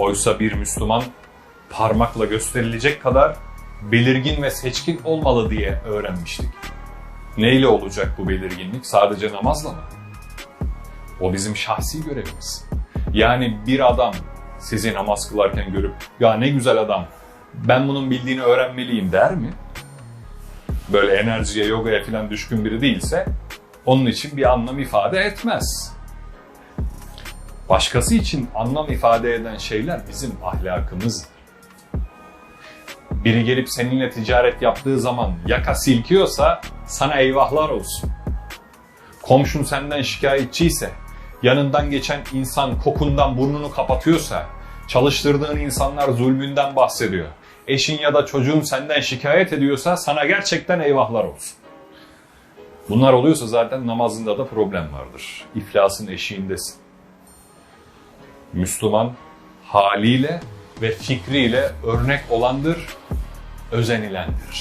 Oysa bir Müslüman parmakla gösterilecek kadar belirgin ve seçkin olmalı diye öğrenmiştik. Neyle olacak bu belirginlik? Sadece namazla mı? O bizim şahsi görevimiz. Yani bir adam sizi namaz kılarken görüp ya ne güzel adam ben bunun bildiğini öğrenmeliyim der mi? Böyle enerjiye, yogaya falan düşkün biri değilse onun için bir anlam ifade etmez. Başkası için anlam ifade eden şeyler bizim ahlakımızdır. Biri gelip seninle ticaret yaptığı zaman yaka silkiyorsa sana eyvahlar olsun. Komşun senden şikayetçiyse, yanından geçen insan kokundan burnunu kapatıyorsa, çalıştırdığın insanlar zulmünden bahsediyor, eşin ya da çocuğun senden şikayet ediyorsa sana gerçekten eyvahlar olsun. Bunlar oluyorsa zaten namazında da problem vardır. İflasın eşiğindesin. Müslüman haliyle ve fikriyle örnek olandır, özenilendir.